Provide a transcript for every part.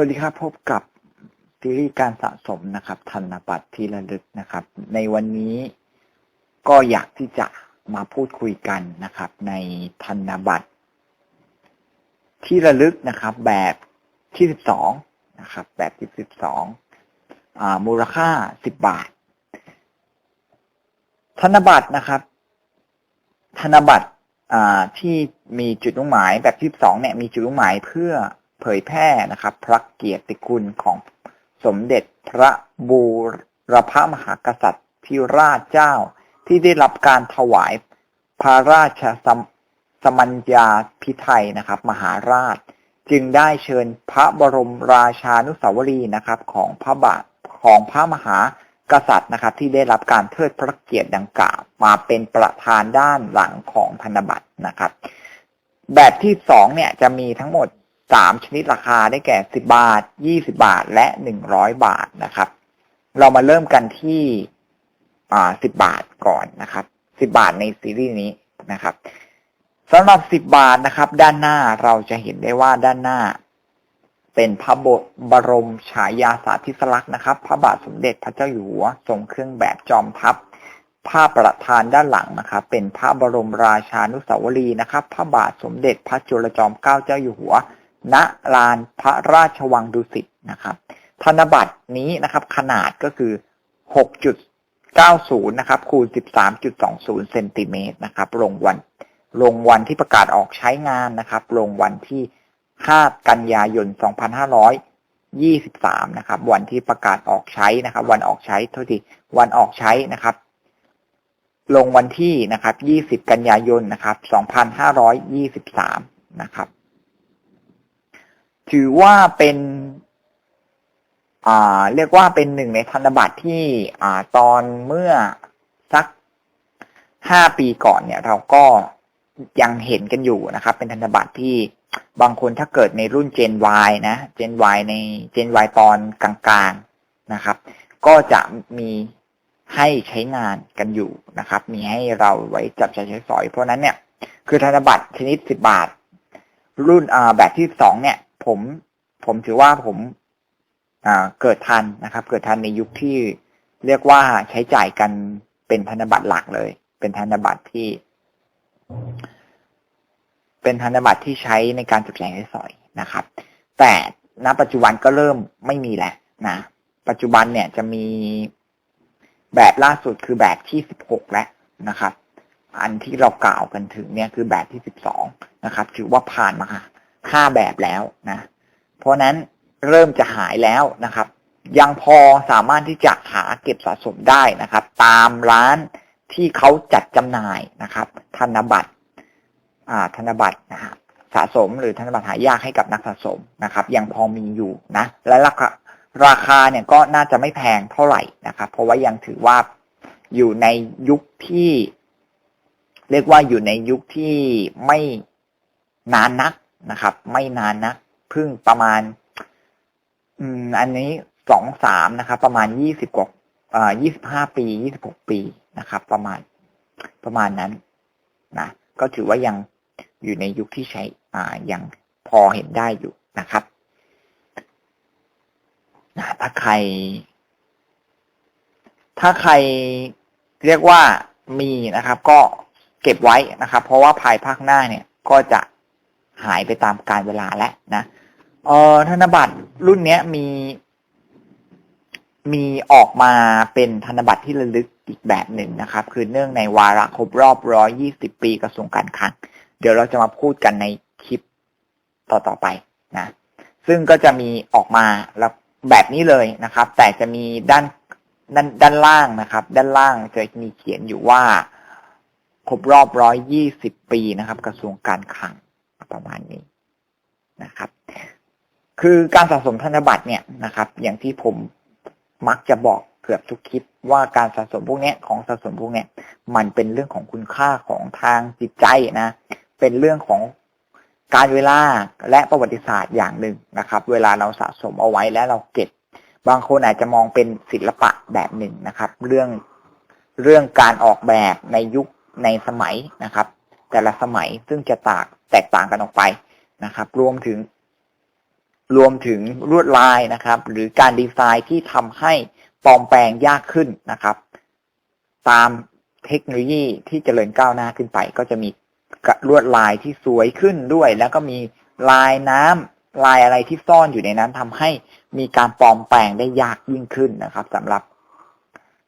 วัสดีครับพบกับซีรีส์การสะสมนะครับ ธนบัตรที่ระลึกนะครับ ในวันนี้ก็อยากที่จะมาพูดคุยกันนะครับ ในธนบัตรที่ระลึกนะครับ แบบที่สิบสองนะครับ แบบที่สิบสองมูลค่าสิบบาท ธนบัตรนะครับ ธนบัตรที่มีจุดมุ่งหมายแบบที่สองเนี่ยมีจุดมุ่งหมายเพื่อ เผยแพร่นะครับ พระเกียรติคุณของสมเด็จพระบูรพมหากษัตริย์ที่ราชเจ้า ที่ได้รับการถวายพระราชสมสมัญญาพิไทยนะครับ มหาราช จึงได้เชิญพระบรมราชานุสาวรีย์นะครับ ของพระบาทของพระมหากษัตริย์นะครับ ที่ได้รับการเทิดพระเกียรติดังกล่าวมาเป็นประธานด้านหลังของธนบัตรนะครับ แบบที่สองเนี่ยจะมีทั้งหมด สามชนิดราคาได้แก่สิบาทยี่สิบาท และหนึ่งร้อยบาทนะครับ เรามาเริ่มกันที่อ่าสิบบาทก่อนนะครับสิบาทในซีรีส์นี้นะครับสำหรับสิบบาทนะครับ ด้านหน้าเราจะเห็นได้ว่าด้านหน้า เป็นพระบบรมฉายาสาธิสลักษณ์นะครับ พระบาทสมเด็จพระเจ้าอยู่หัวทรงเครื่องแบบจอมทัพภาพประธานด้านหลังนะครับ เป็นพระบรมราชานุสาวรีย์นะครับ พระบาทสมเด็จพระจุลจอมเกล้าเจ้าอยู่หัว ณลานพระราชวังดุสิตนะครับ ธนบัตรนี้นะครับ ขนาดก็คือ 6.90 นะครับ คูณ 13.20 เซนติเมตรนะครับ ลงวัน ลงวันที่ประกาศออกใช้งานนะครับ ลงวันที่ 5 กันยายน 2523 นะครับ วันที่ประกาศออกใช้นะครับ วันออกใช้เท่าที่วันออกใช้นะครับลงวันที่นะครับ 20 กันยายน นะครับ 2523 นะครับ ถือว่าเป็นอ่าเรียกว่าเป็นหนึ่งในธนบัตรที่อ่าตอนเมื่อสักห้าปีก่อนเนี่ย เราก็ยังเห็นกันอยู่นะครับ เป็นธนบัตรที่บางคนถ้าเกิดในรุ่น Gen Y นะ Gen Y ใน Gen Y ตอนกลางๆนะครับ ก็จะมีให้ใช้งานกันอยู่นะครับ มีให้เราไว้จับใช้ใช้สอย เพราะนั้นเนี่ย คือธนบัตรชนิดสิบบาท รุ่นแบบที่สองเนี่ย ผมผมถือว่าผมอ่าเกิดทันนะครับ เกิดทันในยุคที่เรียกว่าใช้จ่ายกันเป็นธนบัตรหลักเลย เป็นธนบัตรที่ เป็นธนบัตรที่ใช้ในการจับจ่ายใช้สอยนะครับ แต่ณปัจจุบันก็เริ่มไม่มีแล้วนะ ปัจจุบันเนี่ยจะมีแบบล่าสุดคือแบบที่สิบหกแล้วนะครับ อันที่เรากล่าวกันถึงเนี่ยคือแบบที่สิบสองนะครับ ถือว่าผ่านมา ห้าแบบแล้วนะ เพราะนั้นเริ่มจะหายแล้วนะครับ ยังพอสามารถที่จะหาเก็บสะสมได้นะครับ ตามร้านที่เขาจัดจำหน่ายนะครับ ธนบัตรอ่าธนบัตรนะฮะสะสมหรือธนบัตรหายากให้กับนักสะสมนะครับ ยังพอมีอยู่นะ และราคาราคาเนี่ยก็น่าจะไม่แพงเท่าไหร่นะครับ เพราะว่ายังถือว่าอยู่ในยุคที่ เรียกว่าอยู่ในยุคที่ไม่นานนัก นะครับ ไม่นานนะเพิ่งประมาณ อืม อันนี้สองสามนะครับ ประมาณยี่สิบกว่าอ่ายี่สิบห้าปียี่สิบหกปีนะครับ ประมาณประมาณนั้นนะก็ถือว่ายังอยู่ในยุคที่ใช้ อ่ายังพอเห็นได้อยู่นะครับนะถ้าใคร ถ้าใครเรียกว่ามีนะครับ ก็เก็บไว้นะครับ เพราะว่าภายภาคหน้าเนี่ย ก็จะ หายไปตามกาลเวลาแล้วนะเออธนบัตรรุ่นเนี้ยมีมีออกมาเป็นธนบัตรที่ระลึกอีกแบบหนึ่งนะครับ คือเนื่องในวาระครบรอบร้อยี่สิบปีกระทรวงการคลัง เดี๋ยวเราจะมาพูดกันในคลิปต่อๆไปนะ ซึ่งก็จะมีออกมาแล้วแบบนี้เลยนะครับ แต่จะมีด้านด้านด้านล่างนะครับ ด้านล่างจะมีเขียนอยู่ว่า ครบรอบร้อยี่สิบปีนะครับ กระทรวงการคลัง ประมาณนี้นะครับ คือการสะสมธนบัตรเนี่ยนะครับ อย่างที่ผมมักจะบอกเกือบทุกคลิปว่าการสะสมพวกนี้ของสะสมพวกนี้มันเป็นเรื่องของคุณค่าของทางจิตใจนะ เป็นเรื่องของการเวลาและประวัติศาสตร์อย่างหนึ่งนะครับ เวลาเราสะสมเอาไว้และเราเก็บบางคนอาจจะมองเป็นศิลปะแบบหนึ่งนะครับ เรื่องเรื่องการออกแบบในยุคในสมัยนะครับ แต่ละสมัยซึ่งจะตาก แตกต่างกันออกไปนะครับ รวมถึง รวมถึงลวดลายนะครับ หรือการดีไซน์ที่ทำให้ปลอมแปลงยากขึ้นนะครับ ตามเทคโนโลยีที่เจริญก้าวหน้าขึ้นไป ก็จะมีลวดลายที่สวยขึ้นด้วย แล้วก็มีลายน้ำลายอะไรที่ซ่อนอยู่ในนั้นทำให้มีการปลอมแปลงได้ยากยิ่งขึ้นนะครับสำหรับ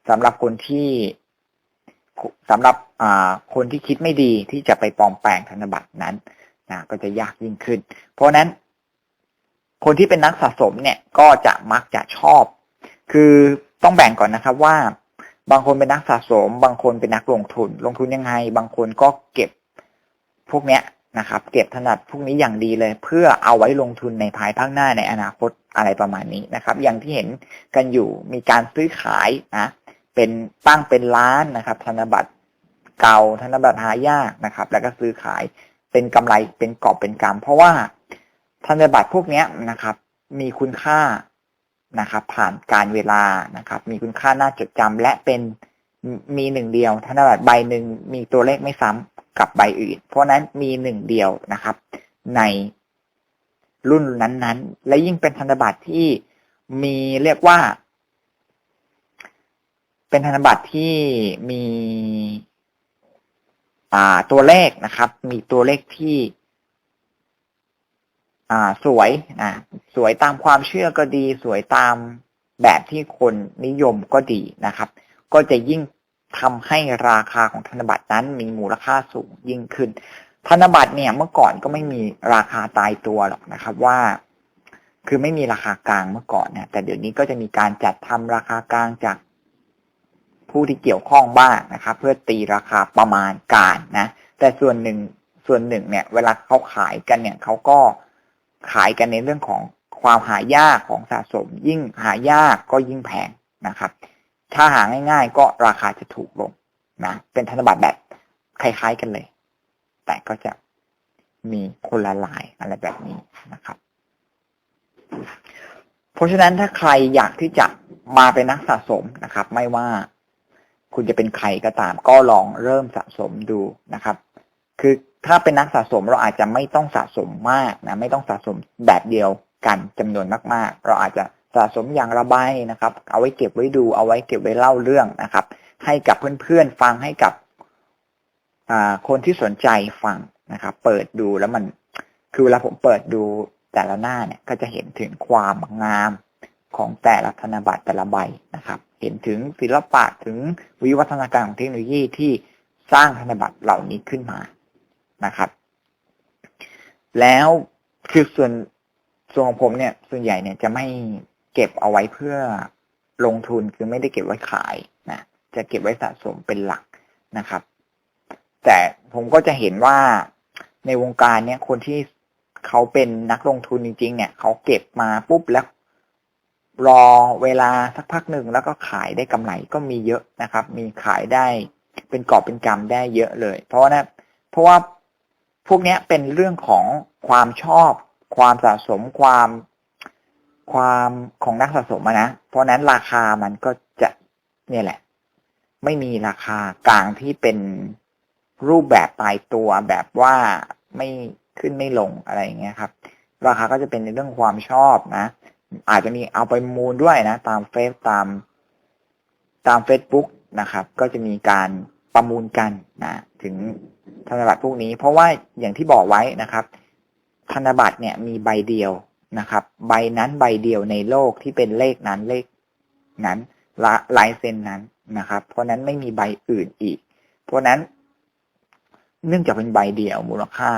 สำหรับคนที่ สำหรับคนที่คิดไม่ดีที่จะไปปลอมแปลงธนบัตรนั้นนะก็จะยากยิ่งขึ้น เพราะนั้น คนที่เป็นนักสะสมเนี่ยก็จะมักจะชอบ คือต้องแบ่งก่อนนะครับว่า บางคนเป็นนักสะสม บางคนเป็นนักลงทุน ลงทุนยังไง บางคนก็เก็บพวกเนี้ยนะครับ เก็บถนัดพวกนี้อย่างดีเลย เพื่อเอาไว้ลงทุนในภายภาคหน้าในอนาคตอะไรประมาณนี้นะครับ อย่างที่เห็นกันอยู่มีการซื้อขายนะ เป็นตั้งเป็นล้านนะครับ ธนบัตรเก่าธนบัตรหายากนะครับ แล้วก็ซื้อขายเป็นกำไรเป็นกอบเป็นกำเพราะว่าธนบัตรพวกนี้นะครับ มีคุณค่านะครับ ผ่านการเวลานะครับ มีคุณค่าน่าจดจำและเป็นมีหนึ่งเดียว ธนบัตรใบหนึ่งมีตัวเลขไม่ซ้ำกับใบอื่น เพราะนั้นมีหนึ่งเดียวนะครับ ในรุ่นนั้นๆ และยิ่งเป็นธนบัตรที่มีเรียกว่า เป็นธนบัตรที่มีตัวเลขนะครับ มีตัวเลขที่สวยอ่าสวยตามความเชื่อก็ดี สวยตามแบบที่คนนิยมก็ดีนะครับ ก็จะยิ่งทำให้ราคาของธนบัตรนั้นมีมูลค่าสูงยิ่งขึ้น ธนบัตรเนี่ยเมื่อก่อนก็ไม่มีราคาตายตัวหรอกนะครับว่า คือไม่มีราคากลางเมื่อก่อนเนี่ยแต่เดี๋ยวนี้ก็จะมีการจัดทำราคากลางจาก ผู้ที่เกี่ยวข้องบ้างนะครับ เพื่อตีราคาประมาณการนะ แต่ส่วนหนึ่งส่วนหนึ่งเนี่ย เวลาเขาขายกันเนี่ยเขาก็ขายกันในเรื่องของความหายากของสะสม ยิ่งหายากก็ยิ่งแพงนะครับ ถ้าหาง่าย ๆ ก็ราคาจะถูกลงนะเป็นธนบัตรแบบคล้ายๆกันเลย แต่ก็จะมีคนละลายอะไรแบบนี้นะครับ เพราะฉะนั้นถ้าใครอยากที่จะมาเป็นนักสะสมนะครับ ไม่ว่า คุณจะเป็นใครก็ตาม ก็ลองเริ่มสะสมดูนะครับ คือถ้าเป็นนักสะสมเราอาจจะไม่ต้องสะสมมากนะไม่ต้องสะสมแบบเดียวกันจำนวนมากๆ เราอาจจะสะสมอย่างระบายนะครับ เอาไว้เก็บไว้ดูเอาไว้เก็บไว้เล่าเรื่องนะครับ ให้กับเพื่อนๆฟังให้กับคนที่สนใจฟังนะครับ เปิดดูแล้วมันคือเวลาผมเปิดดูแต่ละหน้าเนี่ยก็จะเห็นถึงความงาม ของแต่ละธนบัตรแต่ละใบนะครับ เห็นถึงศิลปะถึงวิวัฒนาการของเทคโนโลยีที่สร้างธนบัตรเหล่านี้ขึ้นมานะครับ แล้วคือส่วนส่วนของผมเนี่ย ส่วนใหญ่เนี่ยจะไม่เก็บเอาไว้เพื่อลงทุนคือไม่ได้เก็บไว้ขายนะจะเก็บไว้สะสมเป็นหลักนะครับ แต่ผมก็จะเห็นว่าในวงการเนี่ยคนที่เขาเป็นนักลงทุนจริง ๆ เนี่ย เขาเก็บมาปุ๊บแล้ว รอเวลาสักพักหนึ่งแล้วก็ขายได้กำไรก็มีเยอะนะครับ มีขายได้เป็นกอบเป็นกำได้เยอะเลย เพราะนะเพราะว่าพวกนี้เป็นเรื่องของความชอบ ความสะสมความความของนักสะสมนะ เพราะนั้นราคามันก็จะเนี่ยแหละ ไม่มีราคากลางที่เป็นรูปแบบตายตัวแบบว่าไม่ขึ้นไม่ลงอะไรอย่างเงี้ยครับ ราคาก็จะเป็นในเรื่องความชอบนะ อาจจะมีเอาไปมูลด้วยนะ ตามเฟซตาม ตาม Facebook นะครับ ก็จะมีการประมูลกันนะถึงธนบัตรพวกนี้ เพราะว่าอย่างที่บอกไว้นะครับ ธนบัตรเนี่ยมีใบเดียวนะครับ ใบนั้นใบเดียวในโลกที่เป็นเลขนั้นเลขนั้นละลายเซ็นนั้นนะครับ เพราะนั้นไม่มีใบอื่นอีก เพราะนั้น เนื่องจากเป็นใบเดียวมูลค่า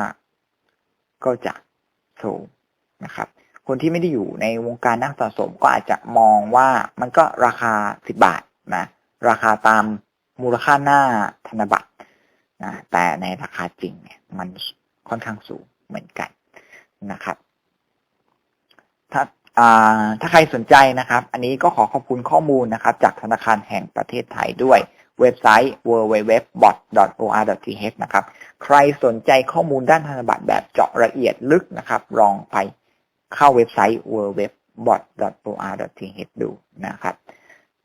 ก็จะสูงนะครับ คนที่ไม่ได้อยู่ในวงการนักสะสมก็อาจจะมองว่ามันก็ราคาสิบบาทนะราคาตามมูลค่าหน้าธนบัตรนะแต่ในราคาจริงเนี่ยมันค่อนข้างสูงเหมือนกันนะครับ ถ้าถ้าใครสนใจนะครับ อันนี้ก็ขอขอบคุณข้อมูลนะครับ จากธนาคารแห่งประเทศไทยด้วยเว็บไซต์ www.bot.or.th นะครับ ใครสนใจข้อมูลด้านธนบัตรแบบเจาะละเอียดลึกนะครับ ลองไป เข้าเว็บไซต์ www.bot.or.th ดูนะครับ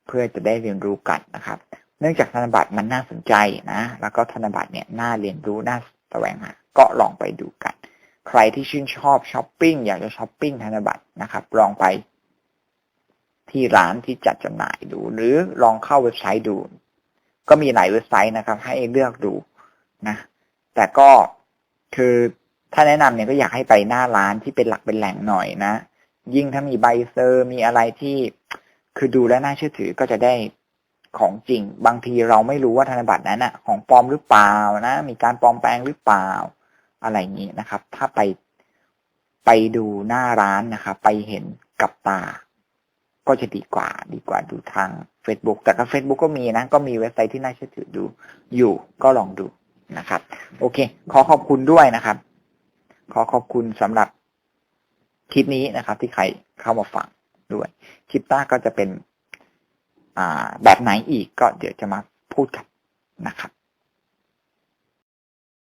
เพื่อจะได้เรียนรู้กันนะครับ เนื่องจากธนบัตรมันน่าสนใจนะ แล้วก็ธนบัตรเนี่ยน่าเรียนรู้น่าแสวงหาก็ลองไปดูกัน ใครที่ชื่นชอบช้อปปิ้งอยากจะช้อปปิ้งธนบัตรนะครับ ลองไปที่ร้านที่จัดจำหน่ายดู หรือลองเข้าเว็บไซต์ดู ก็มีหลายเว็บไซต์นะครับ ให้เลือกดูนะ แต่ก็คือ ถ้าแนะนำเนี่ยก็อยากให้ไปหน้าร้านที่เป็นหลักเป็นแหล่งหน่อยนะ ยิ่งถ้ามีใบเซอร์มีอะไรที่คือดูแล้วน่าเชื่อถือก็จะได้ของจริง บางทีเราไม่รู้ว่าธนบัตรนั้นอะของปลอมหรือเปล่านะ มีการปลอมแปลงหรือเปล่า อะไรอย่างนี้นะครับ ถ้าไปไปดูหน้าร้านนะครับ ไปเห็นกับตา ก็จะดีกว่า ดีกว่าดูทาง Facebook แต่ก็ Facebook ก็มีนะ ก็มีเว็บไซต์ที่น่าเชื่อถือดู อยู่ก็ลองดูนะครับ โอเค ขอขอบคุณด้วยนะครับ ขอขอบคุณสำหรับคลิปนี้นะครับ ที่ใครเข้ามาฟังด้วยคลิปต้าก็จะเป็นแบบไหนอีกก็เดี๋ยวจะมาพูดกันนะครับ